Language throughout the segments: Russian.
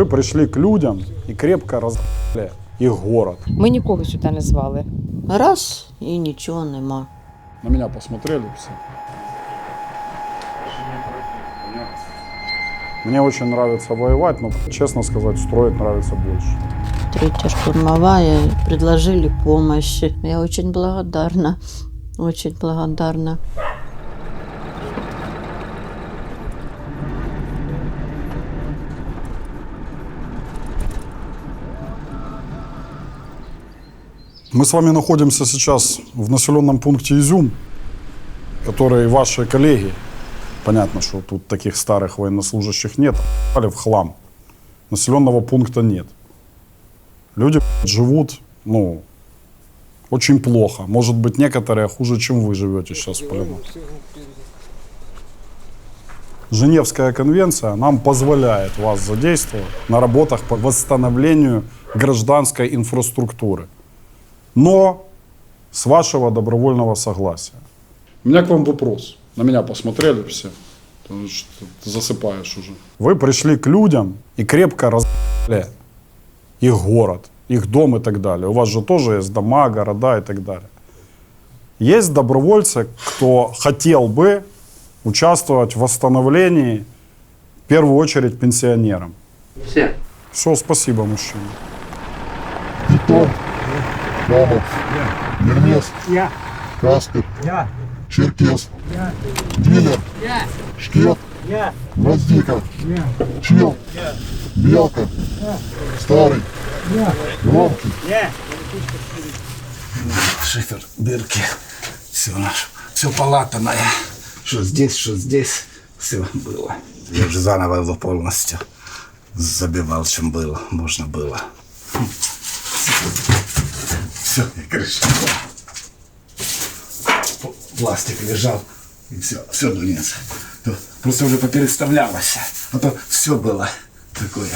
Вы пришли к людям и крепко разъебали их город. Ми нікого сюди не звали. Раз і нічого нема. На меня посмотрели все. Мне очень нравится воевать, но, честно сказать, строить нравится больше. Третья штурмовая предложили помощь. Я очень благодарна. Очень благодарна. Мы с вами находимся сейчас в населенном пункте Изюм, который ваши коллеги, понятно, что тут таких старых военнослужащих нет, ***ли в хлам. Населенного пункта нет. Люди живут, ну, очень плохо. Может быть, некоторые хуже, чем вы живете сейчас плену. Женевская конвенция нам позволяет вас задействовать на работах по восстановлению гражданской инфраструктуры. Но с вашего добровольного согласия. У меня к вам вопрос. На меня посмотрели все. Потому что ты засыпаешь уже. Вы пришли к людям и крепко разъебали их город, их дом и так далее. У вас же тоже есть дома, города и так далее. Есть добровольцы, кто хотел бы участвовать в восстановлении, в первую очередь, пенсионерам. Все. Все, спасибо, мужчина. Витон, Мамов, Ермес. Каспер. Черкес. Дилер. Шкет. Гвоздика, Я. Чел, Белка, Старый. Громкий. Шифер, дырки, все наше, все полатанное. Что здесь, что здесь, все было. Я уже заново его полностью забивал, чем было, можно было. Все, крыша. П- Пластик лежал, и все, все. То Просто уже попереставлялось, а то все было такое.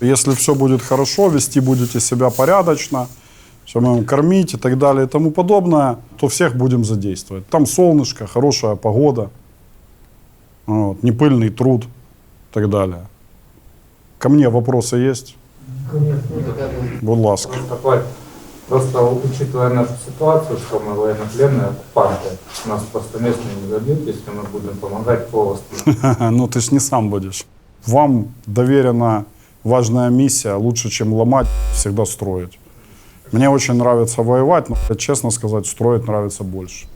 Если все будет хорошо, вести будете себя порядочно, все мы кормить и так далее и тому подобное, то всех будем задействовать. Там солнышко, хорошая погода, вот, непыльный труд и так далее. Ко мне вопросы есть? Будь ласка. Просто учитывая нашу ситуацию, что мы военнопленные оккупанты, нас просто местные не забьют, если мы будем помогать полостью. Ну ты ж не сам будешь. Вам доверена важная миссия, лучше, чем ломать, всегда строить. Мне очень нравится воевать, но, честно сказать, строить нравится больше.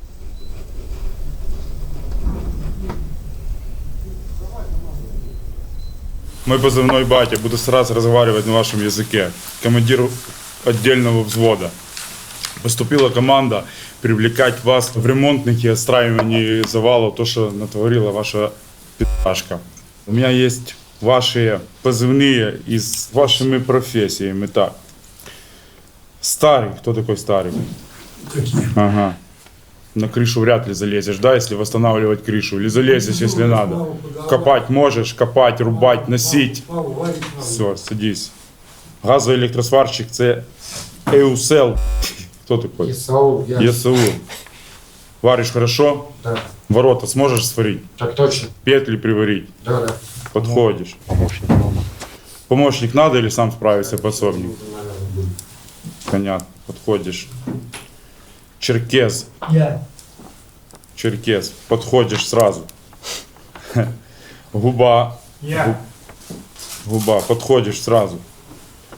Мой позывной батя, буду стараться разговаривать на вашем языке. Командир отдельного взвода. Поступила команда привлекать вас в ремонтных и отстраивании завалов, то, что натворила ваша пи***шка. У меня есть ваши позывные и с вашими профессиями. Так. Старый. Кто такой старый? Ага. На крышу вряд ли залезешь, да, если восстанавливать крышу. Или залезешь, если надо. Копать можешь, копать, рубать, носить. Все, садись. Газовий електросварщик це ЕУСЕЛ. Хто такой? ИСАУ, я... ЕСУ. Варишь хорошо? Да, Ворота сможешь сварить? так точно. Петли приварить? Да, да. Подходишь. Помощник надо или сам справится пособник? Понятно. Подходишь. Черкес. Я. Черкес. Подходишь сразу. Губа. Я. Губа. Подходишь сразу.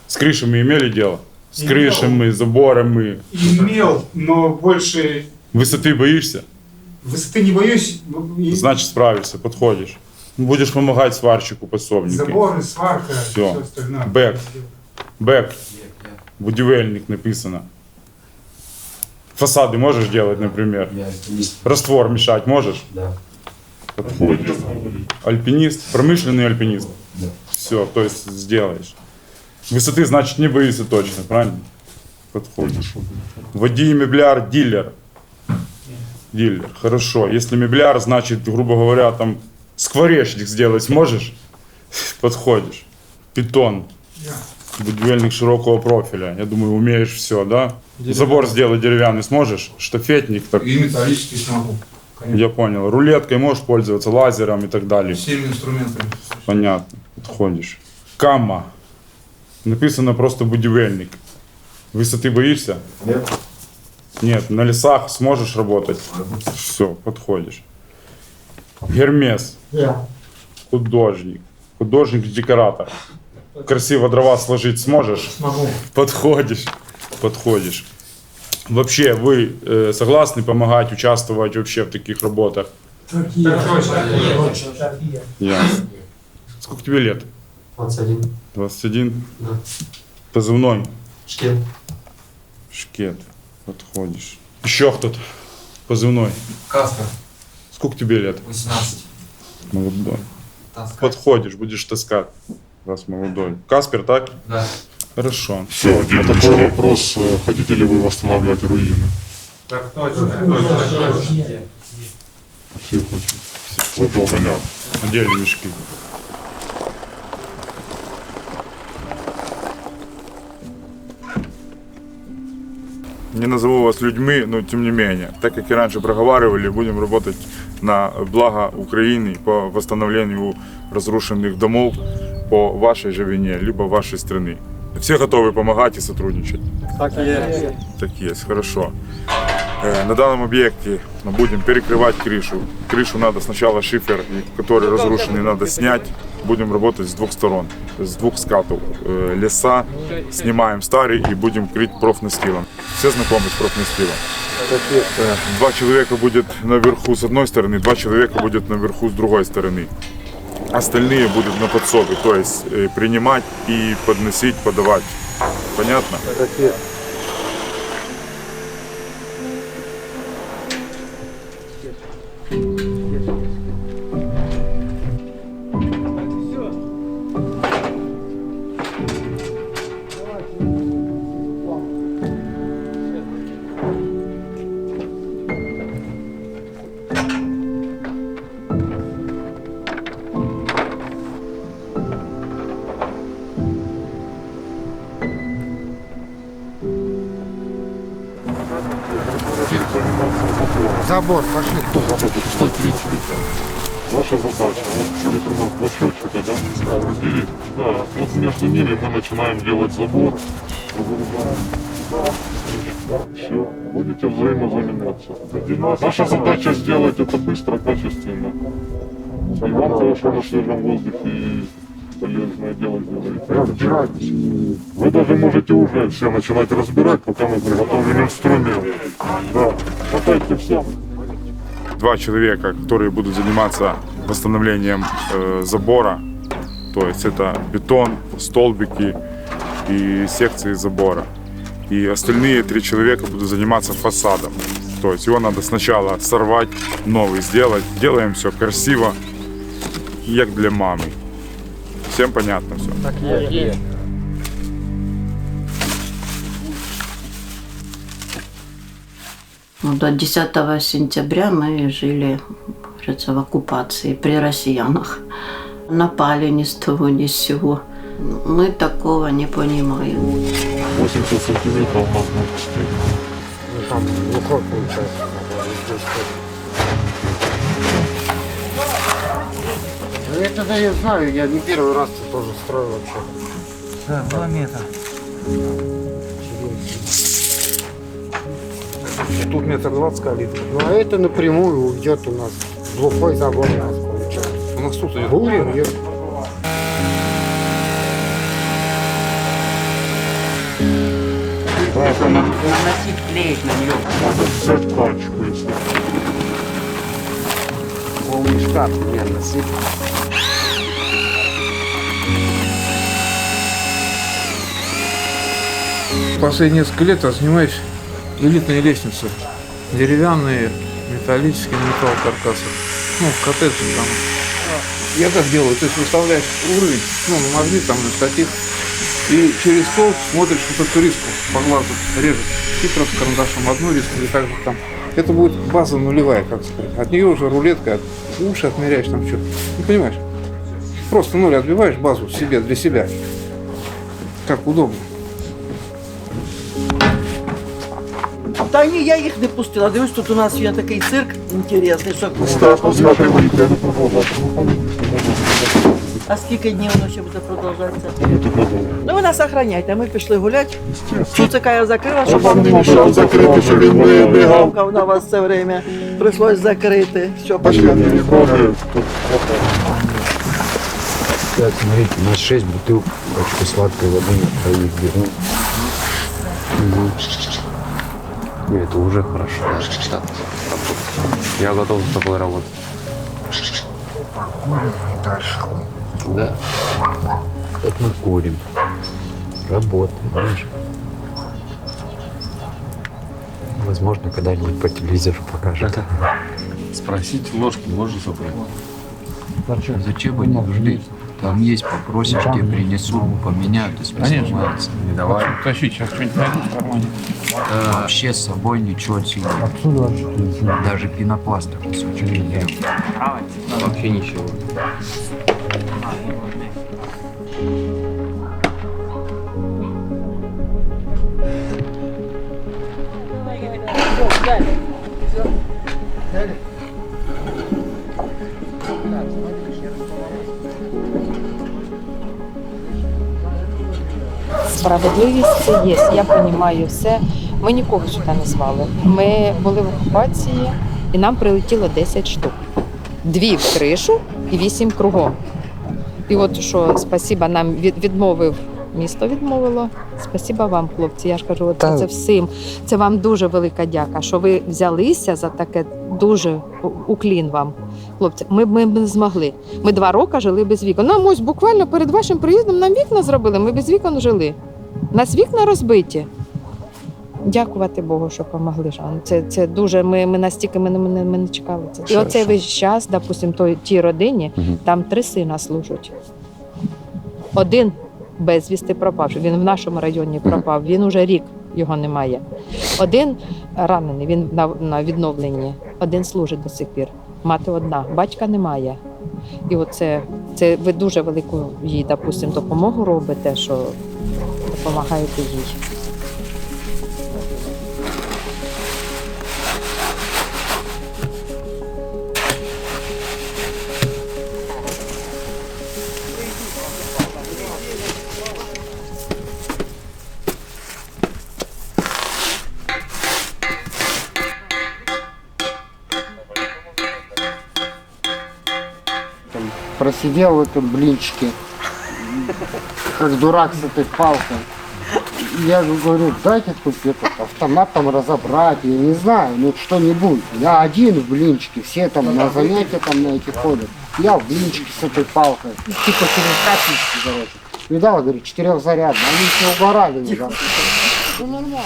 С крышами имели дело? С Имел. крышами, заборами. Имел, но больше Высоты боишься? высоты не боюсь. Значит, справишься, подходишь. Будешь помогать сварщику пособнику. Заборы, сварка, Всё. все остальное. Бэк. Бэк. Будівельник написано. Фасады можешь делать, например? Раствор мешать можешь? Да. Подходишь. Альпинист, промышленный альпинист. Все, то есть сделаешь. Высоты, значит, не боишься точно, правильно? Подходишь. Водій мебляр, дилер. Дилер, хорошо. Если мебляр, значит, грубо говоря, там скворечник сделать сможешь? Подходишь. Питон. Будівельник широкого профиля. Я думаю, умеешь все, да? Забор сделать деревянный сможешь? Штафетник так. И металлический смогу. Я понял. Рулеткой можешь пользоваться, лазером и так далее. Всеми инструментами. Понятно. Подходишь. Кама. Написано просто будівельник. Высоты боишься? Нет. Нет. На лесах сможешь работать? Все, подходишь. Гермес. Художник. Художник-декоратор. Красиво дрова сложить сможешь? Смогу. Подходишь. Подходишь. Вообще, вы э, согласны помогать, участвовать вообще в таких работах? Так точно. Ясно. Сколько тебе лет? 21. 21? Да. Позывной? Шкет. Шкет. Подходишь. Еще кто-то? Позывной? Каспер. Сколько тебе лет? 18. Молодой. Таскать. Подходишь, будешь таскать. Раз молодой. Каспер, так? Да. Хорошо. Все, а такой вопрос, э, хотите ли вы восстанавливать руины? Так точно. Все хотят. Вот понятно. Отдельные мешки. Не назову вас людьми, но тем не менее, так как и раньше проговаривали, будем работать на благо Украины по восстановлению разрушенных домов по вашей же вине, либо вашей страны. Все готовы помогать и сотрудничать? Так есть. Так есть, хорошо. Э, На данном объекте мы будем перекрывать крышу. Крышу надо сначала шифер, и- который разрушенный, надо снять. Будем работать с двух сторон, с двух скатов. Э, Леса снимаем старый и будем крыть профнастилом. Все знакомы с профнастилом? Э, Два человека будет наверху с одной стороны, два человека будет наверху с другой стороны. Остальные будут на подсобе, то есть э, принимать и подносить, подавать. Понятно? Забор, пошли. Ваша задача, вот два счетчика, да, разделить. Да, вот между ними мы начинаем делать забор. Все, будете взаимозаменяться. Наша задача сделать это быстро, качественно. И вам хорошо на свежем воздухе полезное дело делаете. Разбирайтесь. Вы даже можете уже все начинать разбирать, пока мы приготовим инструмент. Да, хватайте все. два человека, которые будут заниматься восстановлением э, забора. То есть это бетон, столбики и секции забора. И остальные три человека будут заниматься фасадом. То есть его надо сначала сорвать, новый сделать. Делаем все красиво, як для мамы. Всем понятно все? Ну, до 10 сентября мы жили, говорится, в оккупации при россиянах. Напали ни с того, ни с сего. Мы такого не понимаем. 80 сантиметров можно. Там глухой получается. Ну, это да я знаю, я не первый раз это тоже строю вообще. Да, два метра. Тут метр двадцать калитка. Ну а это напрямую уйдет у нас. Глухой забор у нас получается. У нас тут идет. Бурим, и Наносить клеить на нее. Если Полный шкаф мне носить. Последние несколько лет я занимаюсь элитной лестницей. Деревянные, металлические, металлокаркасы. Ну, в коттедже там. Я как делаю? То есть выставляешь уровень, ну, на мозги, там, на штатив, и через стол смотришь вот эту риску по глазу, режешь хитро с карандашом одну риску или так же там. Это будет база нулевая, как сказать. От нее уже рулетка, уши отмеряешь там что. Не понимаешь? Просто ноль отбиваешь базу себе, для себя. Как удобно. Та ні, я їх не пустила. Дивись, тут у нас є такий цирк інтересний, що А скільки днів воно ще буде продовжуватися? Ну ви нас охраняйте, ми пішли гуляти. Цуцика я закрила, щоб вам не мішав. закрити, щоб він не бігав. Гавкав на вас все время. Прийшлось закрити. Трогают. Так, смотрите, на 6 бутылок сладкой воды на троих беру. Не, это уже хорошо. Я готов с тобой работать. Дальше. Да. Как мы курим. Работаем. знаешь. Возможно, когда-нибудь по телевизору покажут. Спросить ложки можно собрать? Зачем они нужны? Там есть, попросишь, тебе принесут, поменяют, если Конечно. сломается. Не давай. Тащи, сейчас что-нибудь найду в кармане. Да, вообще с собой ничего отсюда. Даже пенопласта кусочек не берем. Вообще ничего. Справедливість це є. Я розумію все. Ми нікого сюди не звали. Ми були в окупації і нам прилетіло 10 штук. Дві в кришу і вісім кругом. І от що спасіба нам відмовив. Місто відмовило. Спасіба вам, хлопці. Я ж кажу, от це всім. Це вам дуже велика дяка, що ви взялися за таке дуже уклін вам. Хлопці, ми б ми б не змогли. Ми два роки жили без вікон. Нам ось буквально перед вашим приїздом нам вікна зробили. Ми без вікон жили. У нас вікна розбиті. Дякувати Богу, що допомогли. Це, це дуже. Ми, ми настільки ми, ми, ми не чекали це. І оцей весь час, допустим, той, тій родині, Мгм. там три сина служать. Один безвісти пропав. Він в нашому районі пропав. Він уже рік його немає. Один ранений, він на, на відновленні, один служить до сих пір. Мати одна, батька немає. І оце це ви дуже велику їй, допустим, допомогу робите, що допомагаєте їй. Просидел в этом блинчике, как дурак с этой палкой. Я же говорю, дайте тут этот автомат там разобрать, я не знаю, ну что-нибудь. Я один в блинчике, все там на занятия там на эти ходят. Я в блинчике с этой палкой. Типа через капельки, короче. Видал, говорю, четырехзарядно. Они все угорали. уже. Ну нормально.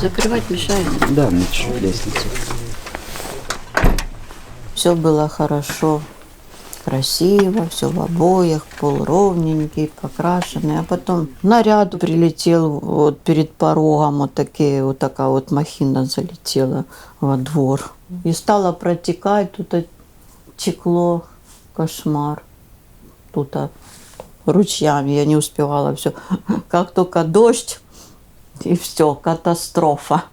Закрывать мешает. Да, ничего, лестницу. Все было хорошо, красиво, все в обоях, пол ровненький, покрашенный. А потом наряд прилетел вот перед порогом, вот, такие, вот такая вот махина залетела во двор. И стала протекать, тут текло, кошмар. Тут ручьями я не успевала все. Как только дождь, и все, катастрофа.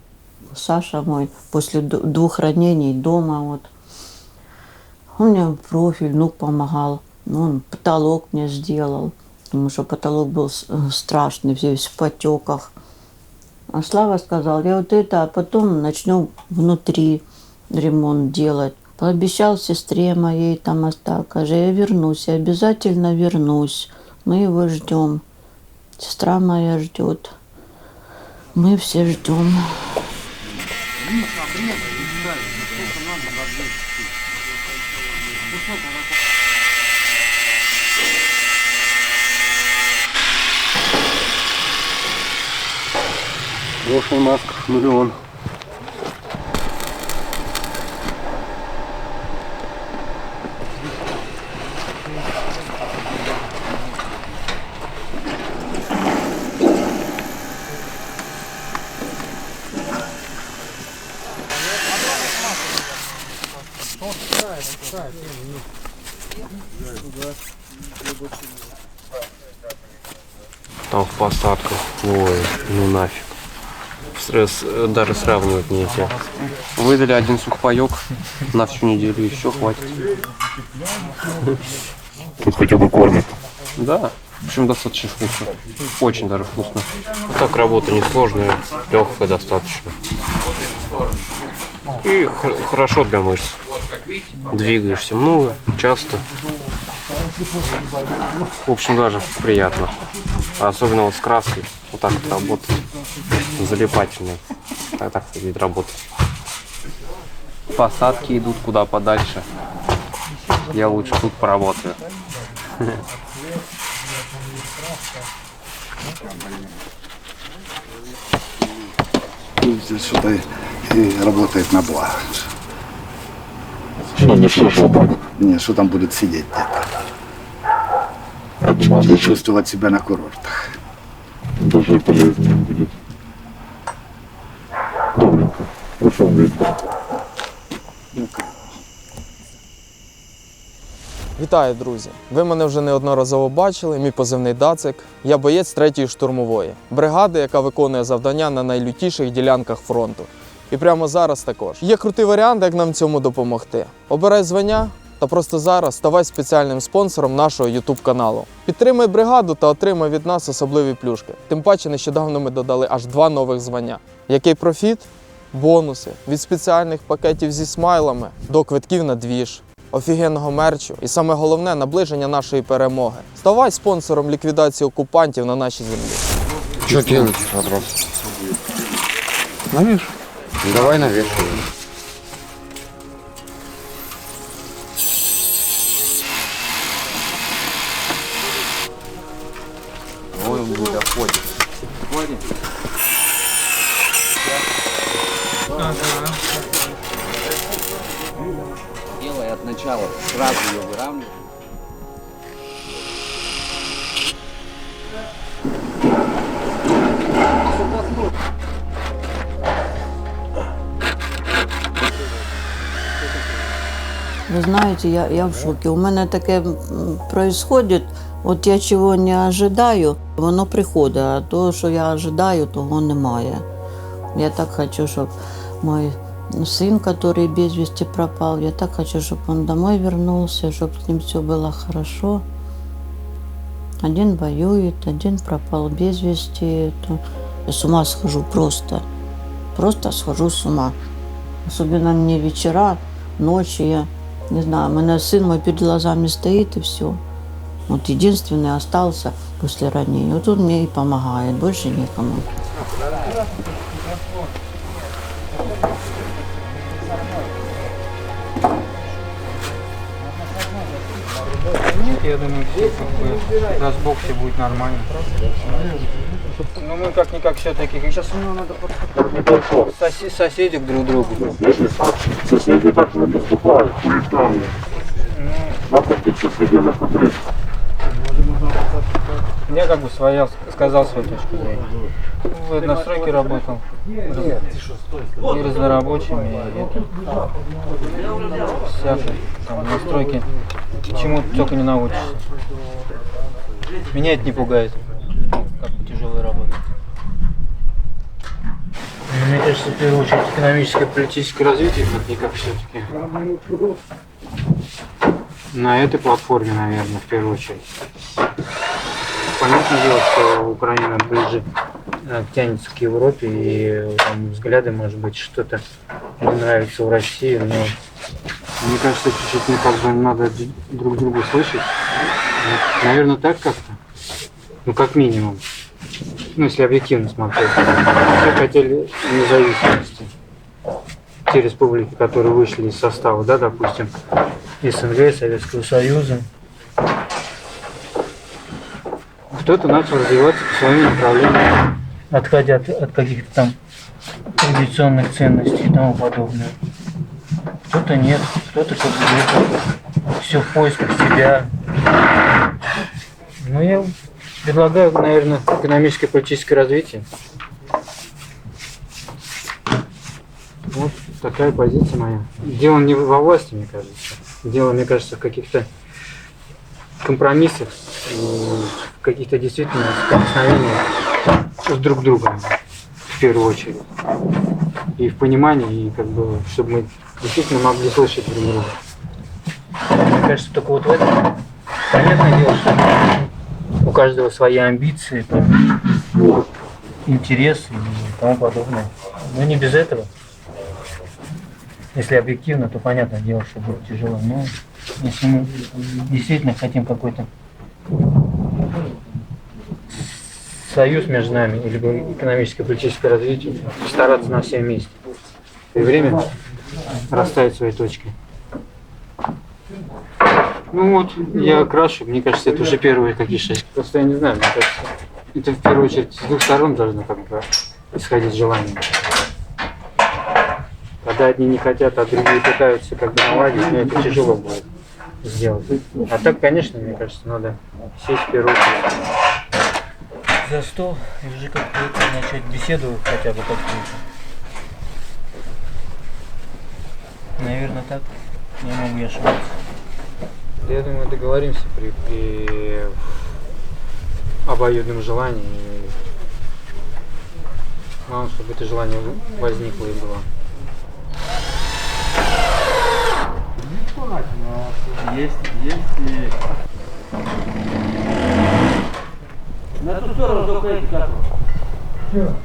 Саша мой после двух ранений дома вот он мне профиль, внук помогал. Ну, он потолок мне сделал, потому что потолок был э, страшный, весь в потеках. А Слава сказал, я вот это, а потом начнем внутри ремонт делать. Пообещал сестре моей там осталось, каже, я вернусь, я обязательно вернусь. Мы его ждем. Сестра моя ждет. Мы все ждем. Прошлый маска миллион. Там в посадках. Ой, ну нафиг. Стресс э, даже сравнивать нельзя. Выдали один сухпайок на всю неделю, еще хватит. Тут хотя бы кормят. Да, причем достаточно вкусно. Очень даже вкусно. Так работа несложная, легкая достаточно. И х- хорошо для мышц. Двигаешься много, часто. В общем, даже приятно. Особенно вот с краской. Вот так вот работать. Залипательный. Так, так вид работать. Посадки идут куда подальше. Я лучше тут поработаю. Здесь что-то и работает на благо. Что не Не, что там будет сидеть где-то. Даже, Чувствовать себя на курортах. даже полезнее будет. Добренько. Хорошо, вечер. Вітаю, друзі! Ви мене вже неодноразово бачили. Мій позивний Дацик. Я боєць 3-ї штурмової бригади, яка виконує завдання на найлютіших ділянках фронту. І прямо зараз також. Є крутий варіант, як нам цьому допомогти. Обирай звання та просто зараз ставай спеціальним спонсором нашого YouTube каналу. Підтримай бригаду та отримай від нас особливі плюшки. Тим паче, нещодавно ми додали аж два нових звання. Який профіт? Бонуси від спеціальних пакетів зі смайлами до квитків на двіж офігенного мерчу і саме головне наближення нашої перемоги. Ставай спонсором ліквідації окупантів на нашій землі. Что делать, вопрос? Навеш? Давай навешивай. Вы знаете, я, я в шоке. У мене таке м, происходит, от я чого не ожидаю, воно приходить, а то, що я ожидаю, того немає. Я так хочу, щоб мой сын, который без вести пропал, я так хочу, чтобы он домой вернулся, чтобы с ним все было хорошо. Один воюет, один пропал без вести. Это... Я с ума схожу просто. Просто схожу с ума. Особенно мне вечера, ночи я не знаю, у меня сын мой перед глазами стоит и все. Вот единственный остался после ранения. Вот он мне и помогает, больше никому. Я думаю, все как бы на сбоксе будет нормально. Ну мы как-никак все-таки, сейчас у него надо соси- соседи к друг другу. Соседи так не поступают, то там на каких соседей посмотреть. Я как бы своя, сказал свою точку зрения. В настройке работал. И разнорабочими, и. Всякой там настройки. Чему только не научишься. Меня это не пугает. Как тяжелая работа. Мне кажется, в первую очередь экономическое политическое развитие, как никак все-таки. На этой платформе, наверное, в первую очередь. Понятное дело, что Украина ближе э, тянется к Европе, и там взгляды, может быть, что-то не нравится в России, но мне кажется, чуть-чуть ну, как бы надо друг друга слышать. Наверное, так как-то. Ну, как минимум. Ну, если объективно смотреть. Все хотели независимости. Те республики, которые вышли из состава, да, допустим, СНГ, Советского Союза. Кто-то начал развиваться по своим направлениям, отходя от, от каких-то там традиционных ценностей и тому подобное. Кто-то нет, кто-то как бы все в поисках себя. Ну, я предлагаю, наверное, экономическое и политическое развитие. Вот такая позиция моя. Дело не во власти, мне кажется. Дело, мне кажется, в каких-то компромиссах каких-то действительно столкновениях с друг другом в первую очередь. И в понимании, и как бы, чтобы мы действительно могли слышать друг друга. Мне кажется, только вот в этом понятное дело, что у каждого свои амбиции, там, интересы и тому подобное. Но не без этого. Если объективно, то понятное дело, что будет тяжело. Но если мы действительно хотим какой-то союз между нами, или экономическое, политическое развитие, стараться на всем месте. И время расставить свои точки. Ну вот, я крашу, мне кажется, это уже первые какие шесть. Просто я не знаю, мне кажется, это в первую очередь с двух сторон должно как бы исходить желание. Когда одни не хотят, а другие пытаются как бы наладить, но это тяжело будет сделать. А так, конечно, мне кажется, надо сесть в первую очередь. За стол и уже как-то начать беседу хотя бы какую-то. Наверное, так. Не могу я ошибаться. Я думаю, договоримся при, при обоюдном желании. Главное, чтобы это желание возникло и было. Есть, есть и... Ту сторону только эти как его.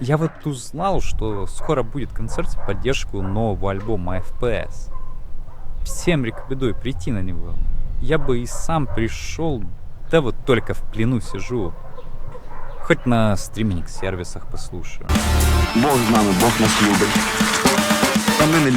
Я вот узнал, что скоро будет концерт в поддержку нового альбома FPS. Всем рекомендую прийти на него. Я бы и сам пришел, да вот только в плену сижу. Хоть на стриминг-сервисах послушаю. Бог з нами, Бог нас любить. А ми не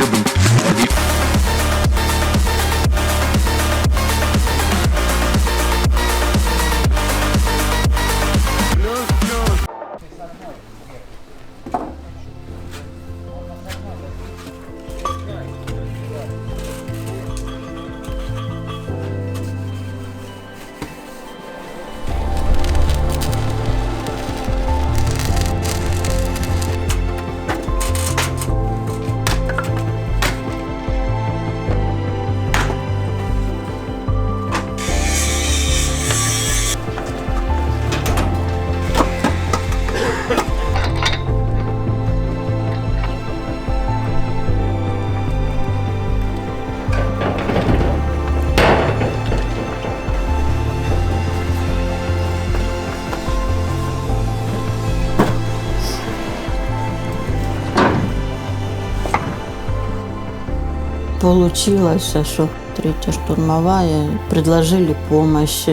Получилось, что третья штурмовая предложили помощь.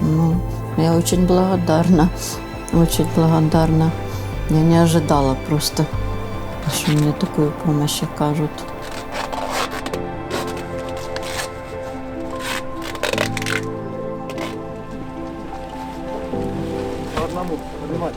Ну, я очень благодарна, очень благодарна. Я не ожидала просто, что мне такую помощь окажут. Одному, понимать.